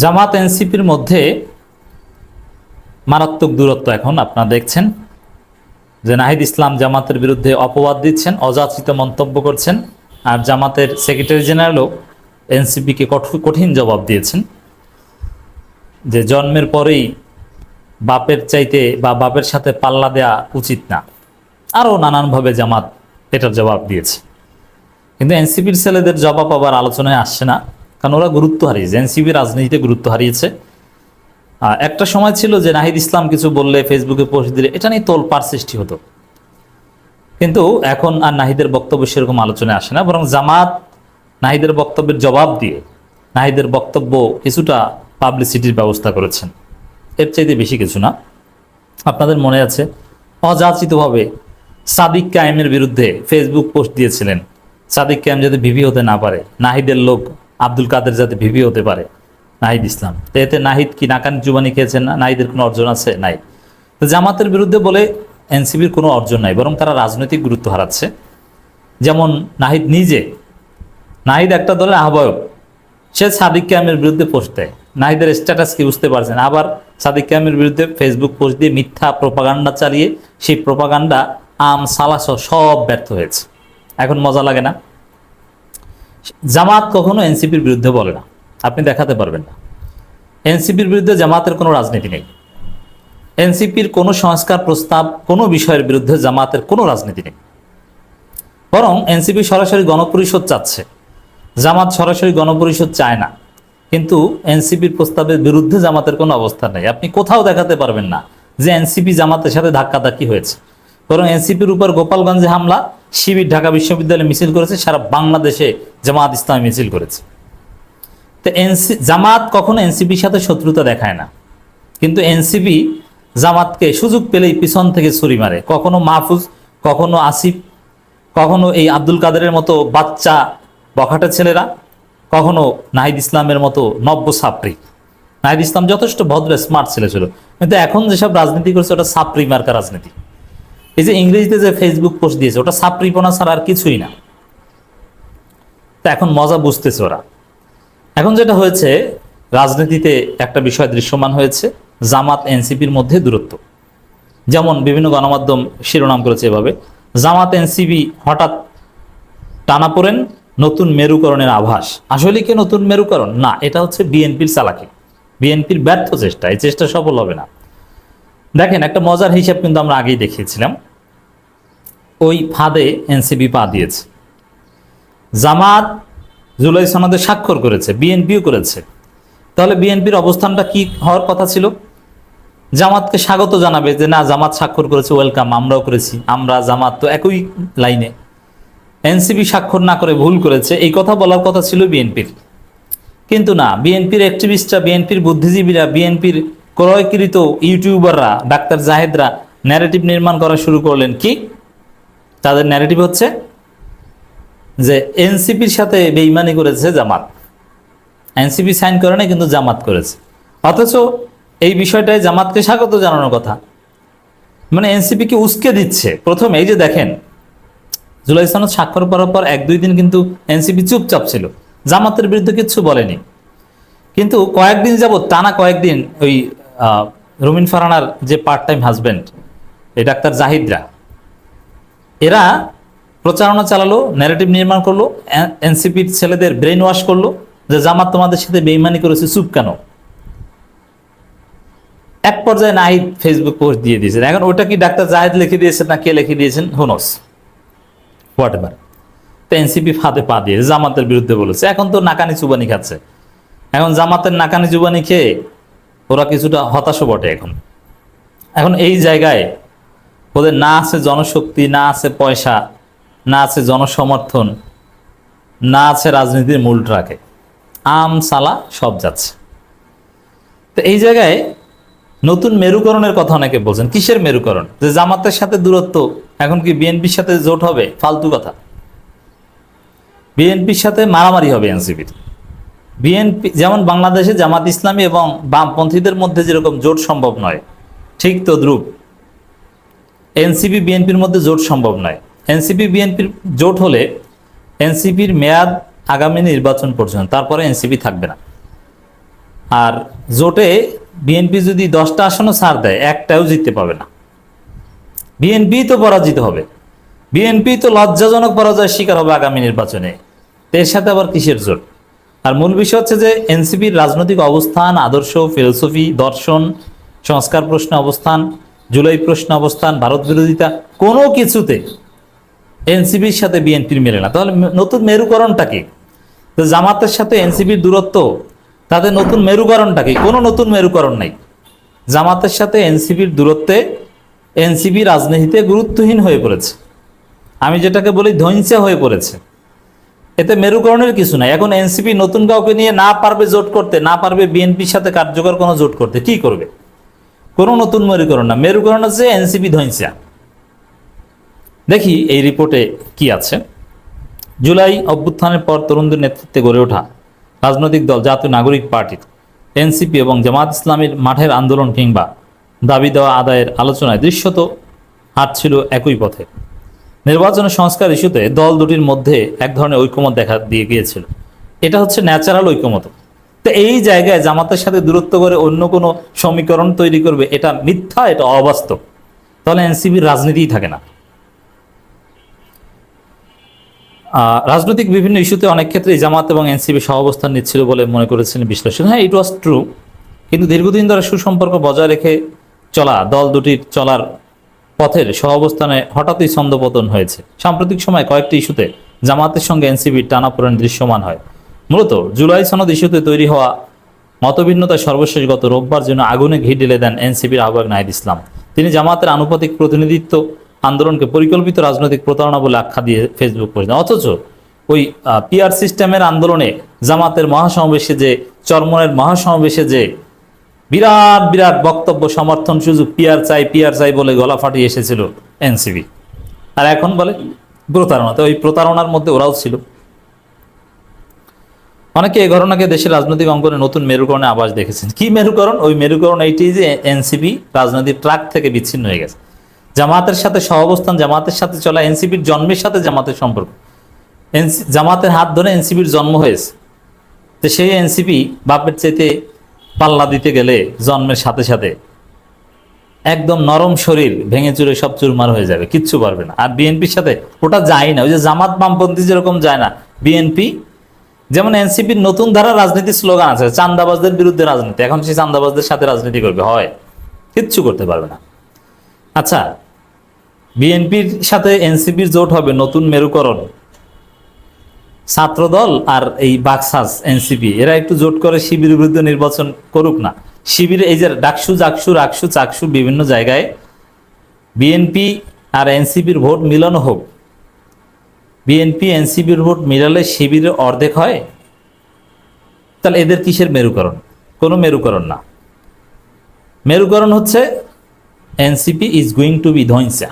জামাত এনসিপির মধ্যে মারাত্মক দূরত্ব এখন আপনারা দেখছেন। যে নাহিদ ইসলাম জামাতের বিরুদ্ধে অপবাদ দিচ্ছেন, অযাচিত মন্তব্য করছেন আর জামাতের সেক্রেটারি জেনারেলও এনসিপিকে কঠিন জবাব দিয়েছেন। যে জন্মের পরেই বাপের চাইতে বা বাপের সাথে পাল্লা দেয়া উচিত না। আরও নানানভাবে জামাত এটার জবাব দিয়েছে। কিন্তু এনসিপির ছেলেদের জবাব আবার আলোচনায় আসছে না। কারণ ওরা গুরুত্ব হারিয়েছে এনসিপি রাজনীতিতে গুরুত্ব হারিয়েছে। একটা সময় ছিল যে নাহিদ ইসলাম কিছু বললে ফেসবুকে পোস্ট দিলে, এটা নিয়ে তোলপাড় সৃষ্টি হতো। কিন্তু এখন আর নাহিদের বক্তব্য সেরকম আলোচনায় আসে না, বরং জামাত নাহিদের বক্তব্যের জবাব দিয়ে নাহিদের বক্তব্য কিছুটা পাবলিসিটির ব্যবস্থা করেছেন। এর চাইতে বেশি কিছু না। আপনাদের মনে আছে, অযাচিতভাবে সাদিক কায়েমের বিরুদ্ধে ফেসবুক পোস্ট দিয়েছিলেন। সাদিক কায়েম যাতে ভিভি হতে না পারে, নাহিদের লোক আব্দুল কাদের যাতে ভিভি হতে পারে, নাহিদ ইসলাম। তো এতে নাহিদ কি নাকান জুবানি খেয়েছেন না? নাহিদের কোনো অর্জন আছে? নাই। তো জামাতের বিরুদ্ধে বলে এনসিবির কোনো অর্জন নাই, বরং তারা রাজনৈতিক গুরুত্ব হারাচ্ছে। যেমন নাহিদ নিজে, নাহিদ একটা দলের আহ্বায়ক, সে সাদিক ক্যামের বিরুদ্ধে পোস্ট দেয়। নাহিদের স্ট্যাটাস কি বুঝতে পারছেন? আবার সাদিক ক্যামের বিরুদ্ধে ফেসবুক পোস্ট দিয়ে মিথ্যা প্রপাগান্ডা চালিয়ে সেই প্রপাগান্ডা আম সালাস সব ব্যর্থ হয়েছে। এখন মজা লাগে না? জামাত কখনো এনসিপির বিরুদ্ধে বলে না। আপনি দেখাতে পারবেন না। এনসিপির বিরুদ্ধে জামাতের কোনো রাজনীতি নেই। এনসিপির কোনো সংস্কার প্রস্তাব, কোনো বিষয়ের বিরুদ্ধে জামাতের কোনো রাজনীতি নেই। বরং এনসিপি সরাসরি গণপরিষদ চাচ্ছে। জামাত সরাসরি গণপরিষদ চায় না। কিন্তু এনসিপির প্রস্তাবের বিরুদ্ধে জামাতের কোনো অবস্থান নেই। আপনি কোথাও দেখাতে পারবেন না যে এনসিপি জামাতের সাথে ধাক্কাধাক্কি হয়েছে। বরং এনসিপির উপর গোপালগঞ্জে হামলা, শিবির ঢাকা বিশ্ববিদ্যালয়ে মিছিল করেছে, সারা বাংলাদেশে জামাত ইসলামী মিছিল করেছে। তো এনসি, জামাত কখনো এনসিপির সাথে শত্রুতা দেখায় না। কিন্তু এনসিপি জামাতকে সুযোগ পেলেই পিছন থেকে ছুরি মারে। কখনো মাহফুজ, কখনো আসিফ, কখনো এই আব্দুল কাদেরের মতো বাচ্চা বখাটে ছেলেরা, কখনো নাহিদ ইসলামের মতো নব্য সাপ্রি নাহিদ ইসলাম যথেষ্ট ভদ্র স্মার্ট ছেলে ছিল। কিন্তু এখন যেসব রাজনীতি করছে, ওটা সাপ্রি মার্কা রাজনীতি। এই যে ইংরেজিতে যে ফেসবুক পোস্ট দিয়েছে, ওটা সাপ্রিপনা ছাড়া আর কিছুই না। তা এখন মজা বুঝতেছে ওরা। এখন যেটা হয়েছে, রাজনীতিতে একটা বিষয় দৃশ্যমান হয়েছে, জামাত এনসিপির মধ্যে দূরত্ব। যেমন বিভিন্ন গণমাধ্যম শিরোনাম করেছে এভাবে, জামাত এনসিপি হঠাৎ টানা পড়েন, নতুন মেরুকরণের আভাস। আসলে কি নতুন মেরুকরণ? না, এটা হচ্ছে বিএনপির চালাকি। বিএনপির ব্যর্থ চেষ্টা, এই চেষ্টা সফল হবে না। দেখেন, একটা মজার হিসাব কিন্তু আমরা আগেই দেখিয়েছিলাম। ওই ফাঁদে এনসিবি পা দিয়েছে। জামাত জুলাই সনদে স্বাক্ষর করেছে, বিএনপিও করেছে। তাহলে বিএনপির অবস্থানটা কি হওয়ার কথা ছিল? জামাতকে স্বাগত জানাবে যে, না, জামাত স্বাক্ষর করেছে, ওয়েলকাম, আমরাও করেছি, আমরা জামাত তো একই লাইনে। এনসিপি স্বাক্ষর না করে ভুল করেছে, এই কথা বলার কথা ছিল বিএনপির। কিন্তু না, বিএনপির অ্যাক্টিভিস্টরা, বিএনপির বুদ্ধিজীবীরা, বিএনপির ক্রয়কৃত ইউটিউবাররা, ডাক্তার জাহেদরা ন্যারেটিভ নির্মাণ করা শুরু করলেন কি? তাদের ন্যারেটিভ হচ্ছে যে এনসিপির সাথে বেইমানি করেছে জামাত। এনসিপি সাইন করে না কিন্তু জামাত করেছে। অথচ এই বিষয়টায় জামাতকে স্বাগত জানানোর কথা। মানে এনসিপিকে উস্কে দিচ্ছে? প্রথমে এই যে দেখেন, জুলাই সনদ স্বাক্ষর করার পর এক দুই দিন কিন্তু এনসিপি চুপচাপ ছিল। জামাতের বিরুদ্ধে কিচ্ছু বলেনি। কিন্তু কয়েকদিন যাবৎ, টানা কয়েকদিন ওই রুমিন ফারানার যে পার্ট টাইম হাজব্যান্ড এই ডাক্তার জাহিদরা, এরা প্রচারণা চালালো ন্যারেটিভ নির্মাণ করল এনসিপির ছেলেদের ব্রেন ওয়াশ করল যে, জামাত তোমাদের সাথে বেইমানি করেছে, চুপ কেন? এক পর্যায়ে নাহিদ ফেসবুক পোস্ট দিয়ে দিয়েছেন এখন ওটা কি ডাক্তার জাহেদ লিখে দিয়েছেন না কে লিখে দিয়েছেন? হুনস হোয়াট এভার তো এনসিপি ফাঁদে পা দিয়ে জামাতের বিরুদ্ধে বলেছে, এখন তো নাকানি চুবানি খাচ্ছে। এখন জামাতের নাকানি চুবানি খেয়ে ওরা কিছুটা হতাশও বটে এখন। এখন এই জায়গায় ওদের না আছে জনশক্তি, না আছে পয়সা, না আছে জনসমর্থন, না আছে রাজনীতির মূল ট্রাকে আম, সালা সব যাচ্ছে। তো এই জায়গায় নতুন মেরুকরণের কথা অনেকে বলছেন। কিসের মেরুকরণ? যে জামাতের সাথে দূরত্ব, এখন কি বিএনপির সাথে জোট হবে? ফালতু কথা। বিএনপির সাথে মারামারি হবে এনসিপির। বিএনপি, যেমন বাংলাদেশে জামাত ইসলামী এবং বামপন্থীদের মধ্যে যেরকম জোট সম্ভব নয়, ঠিক তো দ্রুপ এনসিপি, বিএনপির মধ্যে জোট সম্ভব নয়। এনসিপি, বিএনপির জোট হলে এনসিপির মেয়াদ আগামী নির্বাচন পর্যন্ত, তারপরে এনসিপি থাকবে না। আর জোটে বিএনপি যদি দশটা আসনও ছাড় দেয়, একটাও জিততে পাবে না। বিএনপি তো পরাজিত হবে। বিএনপি তো লজ্জাজনক পরাজয়ের শিকার হবে আগামী নির্বাচনে। এর সাথে আবার কিসের জোট? আর মূল বিষয় হচ্ছে যে এনসিপির রাজনৈতিক অবস্থান, আদর্শ, ফিলোসফি, দর্শন, সংস্কার প্রশ্নে অবস্থান, জুলাই প্রশ্নে অবস্থান, ভারত বিরোধিতা, কোনো কিছুতে এনসিপির সাথে বিএনপির মেলে না। তাহলে নতুন মেরুকরণটা কি? তো জামাতের সাথে এনসিপির দূরত্ব, তাদের নতুন মেরুকরণটা কি? কোনো নতুন মেরুকরণ নাই। জামাতের সাথে এনসিপির দূরত্বে এনসিপি রাজনীতিতে গুরুত্বহীন হয়ে পড়েছে। আমি যেটাকে বলি ধ্বংসা হয়ে পড়েছে। এতে মেরুকরণের কিছু নাই। এখন এনসিপি নতুন কাউকে নিয়ে না পারবে জোট করতে, না পারবে বিএনপির সাথে কার্যকর কোনো জোট করতে, কি করবে? কোনো নতুন মেরুকরণ না। মেরুকরণ হচ্ছে এনসিপি ধ্বংসা দেখি এই রিপোর্টে কি আছে। জুলাই অভ্যুত্থানের পর তরুণদের নেতৃত্বে গড়ে ওঠা রাজনৈতিক দল, জাতীয় নাগরিক পার্টি, এনসিপি এবং জামাত ইসলামের মাঠের আন্দোলন কিংবা দাবি দেওয়া আদায়ের আলোচনায় দৃশ্যত হাঁটছিল একই পথে। নির্বাচন সংস্কার ইস্যুতে দল দুটির মধ্যে এক ধরনের ঐক্যমত দেখা দিয়ে গিয়েছিল। এটা হচ্ছে ন্যাচারাল ঐক্যমত। তো এই জায়গায় জামাতের সাথে দূরত্ব করে অন্য কোনো সমীকরণ তৈরি করবে, এটা মিথ্যা, এটা অবাস্তব। তাহলে এনসিবির রাজনীতিই থাকে না। রাজনৈতিক বিভিন্ন ইস্যুতে অনেক ক্ষেত্রে জামাত এবং এনসিপি সহাবস্থান নিচ্ছিল বলে মনে করেছিলেন বিশ্লেষণ হ্যাঁ ইট ওয়াজ ট্রু কিন্তু দীর্ঘদিন ধরে সুসম্পর্ক বজায় রেখে চলা, দল দুটির চলার পথের সহাবস্থানে হঠাৎই ছন্দপতন হয়েছে। সাম্প্রতিক সময় কয়েকটি ইস্যুতে জামাতের সঙ্গে এনসিপির টানাপোড়েন দৃশ্যমান হয়। মূলত জুলাই সনদ ইস্যুতে তৈরি হওয়া মতভিন্নতা সর্বশেষ গত রোববার জন্য আগুনে ঘি ঢেলে দেন এনসিপির আহ্বায়ক নাহিদ ইসলাম। তিনি জামাতের আনুপাতিক প্রতিনিধিত্ব, আন্দোলনকে পরিকল্পিত রাজনৈতিক প্রতারণা বলে আখ্যা দিয়ে ফেসবুক করেছেন অথচ ওই পিআর সিস্টেমের আন্দোলনে জামাতের মহাসমাবেশে যে, চরমনের মহাসমাবেশে যে বিরাট বিরাট বক্তব্য, সমর্থন, সুযোগ, পিয়ার চাই পিয়ার চাই বলে গলা ফাটিয়ে এসেছিল এনসিবি। আর এখন বলে প্রতারণা। তো ওই প্রতারণার মধ্যে ওরাও ছিল। অনেকে এই ঘটনাকে দেশের রাজনৈতিক অঙ্গনে নতুন মেরুকরণে আবাস দেখেছেন। কি মেরুকরণ? ওই মেরুকরণ এইটি যে এনসিপি রাজনৈতিক ট্রাক থেকে বিচ্ছিন্ন হয়ে গেছে। জামাতের সাথে সহাবস্থান, জামাতের সাথে চলা এনসিপির জন্মের সাথে জামাতের সম্পর্ক। এনসি জামাতের হাত ধরে এনসিপির জন্ম হয়েছে। তো সেই এনসিপি বাপের চাইতে পাল্লা দিতে গেলে জন্মের সাথে সাথে একদম নরম শরীর ভেঙে চুরে সব চুরমার হয়ে যাবে, কিচ্ছু পারবে না। আর বিএনপির সাথে ওটা যায় না, ওই যে জামাত বামপন্থী যেরকম যায় না। বিএনপি, যেমন এনসিপির নতুন ধারা রাজনীতির স্লোগান আছে, চান্দাবাজদের বিরুদ্ধে রাজনীতি, এখন সেই চান্দাবাজদের সাথে রাজনীতি করবে, হয়। কিচ্ছু করতে পারবে না। আচ্ছা বিএনপির সাথে এনসিপির জোট হবে নতুন মেরুকরণ। ছাত্রদল আর এই বাক্সাস এনসিপি, এরা একটু জোট করে শিবিরের বিরুদ্ধে নির্বাচন করুক না। শিবিরে এই যে ডাকসু, জাকসু, রাকসু, চাকসু বিভিন্ন জায়গায় বিএনপি আর এনসিপির ভোট মিলন হোক। বিএনপি, এনসিপির ভোট মিলালে শিবিরের অর্ধেক হয়। তাহলে এদের কিসের মেরুকরণ? কোনো মেরুকরণ না। মেরুকরণ হচ্ছে NCP is going to be ধ্বংসা।